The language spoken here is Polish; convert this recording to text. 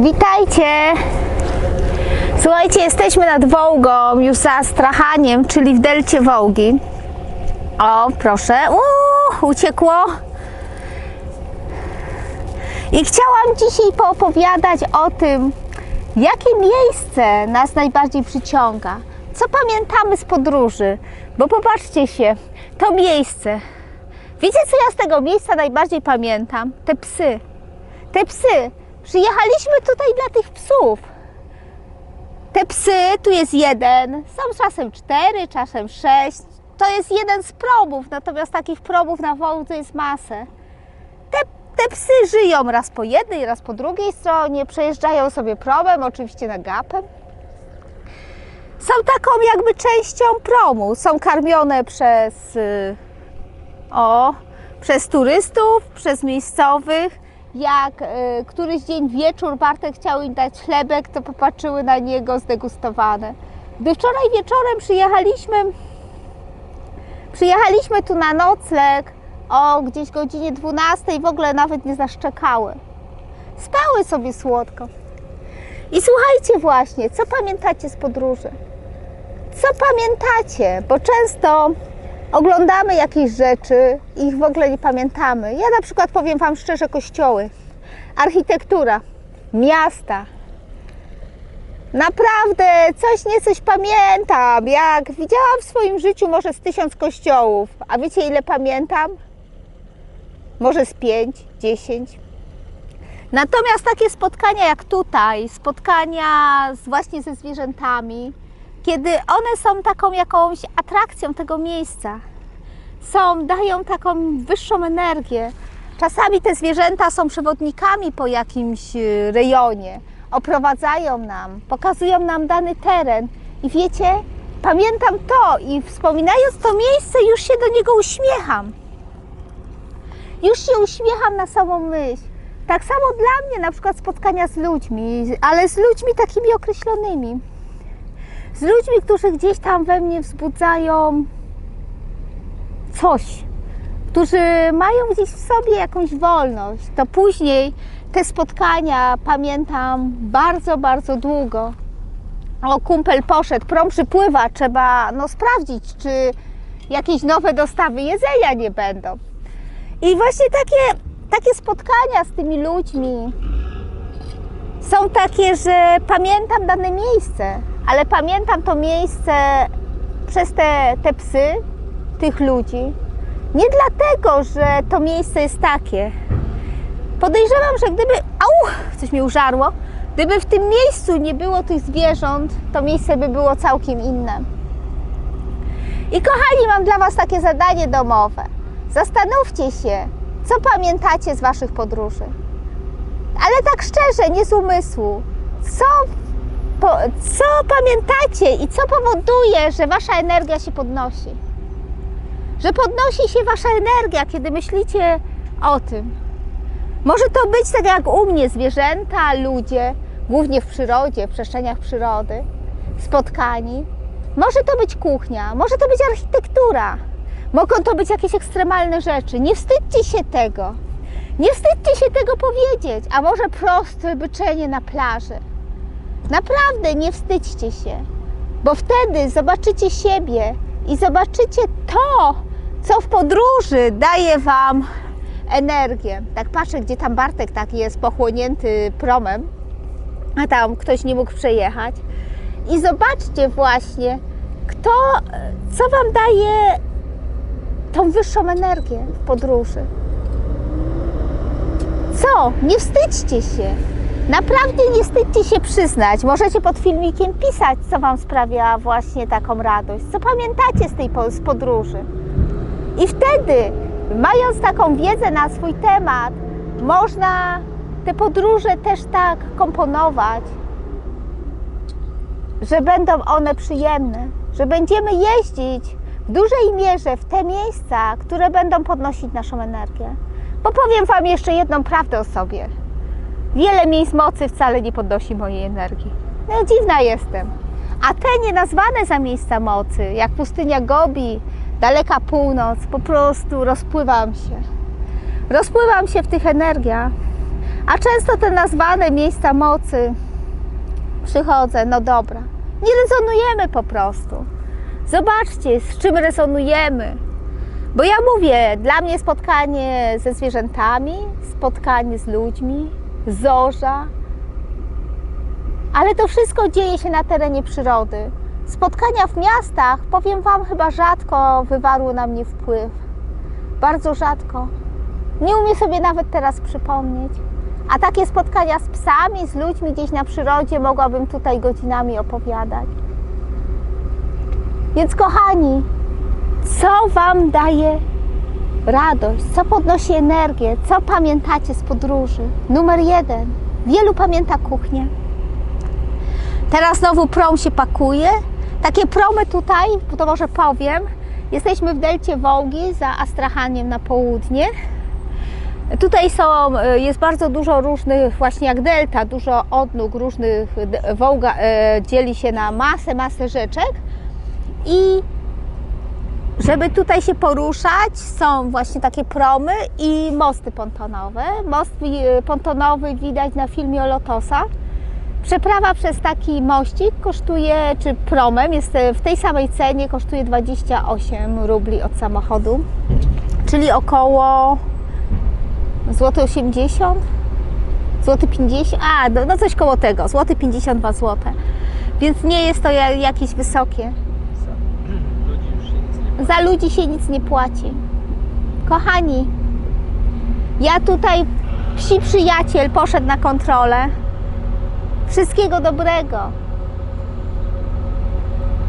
Witajcie! Słuchajcie, jesteśmy nad Wołgą, już za Astrachaniem, czyli w delcie Wołgi. O, proszę. Uuu, uciekło. I chciałam dzisiaj poopowiadać o tym, jakie miejsce nas najbardziej przyciąga. Co pamiętamy z podróży? Bo popatrzcie się, to miejsce. Wiecie, co ja z tego miejsca najbardziej pamiętam? Te psy. Te psy. Przyjechaliśmy tutaj dla tych psów. Te psy, tu jest jeden, są czasem cztery, czasem sześć. To jest jeden z probów, natomiast takich probów na Wołdze jest masę. Te, te psy żyją raz po jednej, raz po drugiej stronie, przejeżdżają sobie probem, oczywiście na gapem. Są taką jakby częścią promu. Są karmione przez, y, o, przez turystów, przez miejscowych. Jak y, któryś dzień wieczór Bartek chciał im dać chlebek, to popatrzyły na niego zdegustowane. Gdy wczoraj wieczorem przyjechaliśmy, przyjechaliśmy tu na nocleg o gdzieś godzinie 12, w ogóle nawet nie zaszczekały. Spały sobie słodko. I słuchajcie właśnie, co pamiętacie z podróży? Co pamiętacie? Bo często oglądamy jakieś rzeczy i ich w ogóle nie pamiętamy. Ja na przykład powiem Wam szczerze, kościoły, architektura, miasta. Naprawdę coś nie coś pamiętam. Jak widziałam w swoim życiu może z tysiąc kościołów, a wiecie ile pamiętam? Może z pięć, dziesięć. Natomiast takie spotkania jak tutaj, spotkania z, właśnie ze zwierzętami, kiedy one są taką jakąś atrakcją tego miejsca, są, dają taką wyższą energię. Czasami te zwierzęta są przewodnikami po jakimś y, rejonie, oprowadzają nam, pokazują nam dany teren i wiecie, pamiętam to i wspominając to miejsce już się do niego uśmiecham. Już się uśmiecham na samą myśl. Tak samo dla mnie na przykład spotkania z ludźmi, ale z ludźmi takimi określonymi z ludźmi, którzy gdzieś tam we mnie wzbudzają coś, którzy mają gdzieś w sobie jakąś wolność, to później te spotkania pamiętam bardzo, bardzo długo. O, kumpel poszedł, prom przypływa, trzeba no, sprawdzić, czy jakieś nowe dostawy jedzenia nie będą. I właśnie takie, takie spotkania z tymi ludźmi, są takie, że pamiętam dane miejsce, ale pamiętam to miejsce przez te, te psy, tych ludzi. Nie dlatego, że to miejsce jest takie. Podejrzewam, że gdyby. Au! Coś mi użarło. Gdyby w tym miejscu nie było tych zwierząt, to miejsce by było całkiem inne. I kochani, mam dla Was takie zadanie domowe. Zastanówcie się, co pamiętacie z Waszych podróży. Ale tak szczerze, nie z umysłu. Co, po, co pamiętacie i co powoduje, że wasza energia się podnosi? Że podnosi się wasza energia, kiedy myślicie o tym. Może to być tak jak u mnie zwierzęta, ludzie, głównie w przyrodzie, w przestrzeniach przyrody, spotkani. Może to być kuchnia, może to być architektura, mogą to być jakieś ekstremalne rzeczy. Nie wstydźcie się tego. Nie wstydźcie się tego powiedzieć, a może proste byczenie na plaży. Naprawdę nie wstydźcie się, bo wtedy zobaczycie siebie i zobaczycie to, co w podróży daje Wam energię. Tak patrzę, gdzie tam Bartek tak jest pochłonięty promem, a tam ktoś nie mógł przejechać. I zobaczcie właśnie, kto, co Wam daje tą wyższą energię w podróży. Co? Nie wstydźcie się. Naprawdę nie wstydźcie się przyznać. Możecie pod filmikiem pisać, co Wam sprawia właśnie taką radość. Co pamiętacie z tej z podróży. I wtedy, mając taką wiedzę na swój temat, można te podróże też tak komponować, że będą one przyjemne, że będziemy jeździć w dużej mierze w te miejsca, które będą podnosić naszą energię. Bo powiem Wam jeszcze jedną prawdę o sobie. Wiele miejsc mocy wcale nie podnosi mojej energii. No dziwna jestem. A te nienazwane za miejsca mocy, jak pustynia Gobi, daleka północ, po prostu rozpływam się. Rozpływam się w tych energiach. A często te nazwane miejsca mocy przychodzę, no dobra. Nie rezonujemy po prostu. Zobaczcie, z czym rezonujemy. Bo ja mówię, dla mnie spotkanie ze zwierzętami, spotkanie z ludźmi, zorza, ale to wszystko dzieje się na terenie przyrody. Spotkania w miastach, powiem Wam, chyba rzadko wywarły na mnie wpływ. Bardzo rzadko. Nie umiem sobie nawet teraz przypomnieć. A takie spotkania z psami, z ludźmi gdzieś na przyrodzie mogłabym tutaj godzinami opowiadać. Więc kochani, co Wam daje radość, co podnosi energię, co pamiętacie z podróży? Numer jeden. Wielu pamięta kuchnię. Teraz znowu prom się pakuje. Takie promy tutaj, to może powiem, jesteśmy w delcie Wołgi za Astrachaniem na południe. Tutaj są, e, jest bardzo dużo różnych, właśnie jak delta, dużo odnóg różnych. Wołga e, dzieli się na masę, masę rzeczek. I żeby tutaj się poruszać, są właśnie takie promy i mosty pontonowe. Most pontonowy widać na filmie o Lotosach. Przeprawa przez taki mościk kosztuje, czy promem, jest e, w tej samej cenie, kosztuje 28 rubli od samochodu, czyli około złoty 80, złoty 50, a no, no coś koło tego, złoty 52 złote. Więc nie jest to ja- jakieś wysokie. Ludzi już się nic nie Za ludzi się nic nie płaci. Kochani, ja tutaj, psi przyjaciel poszedł na kontrolę. Wszystkiego dobrego.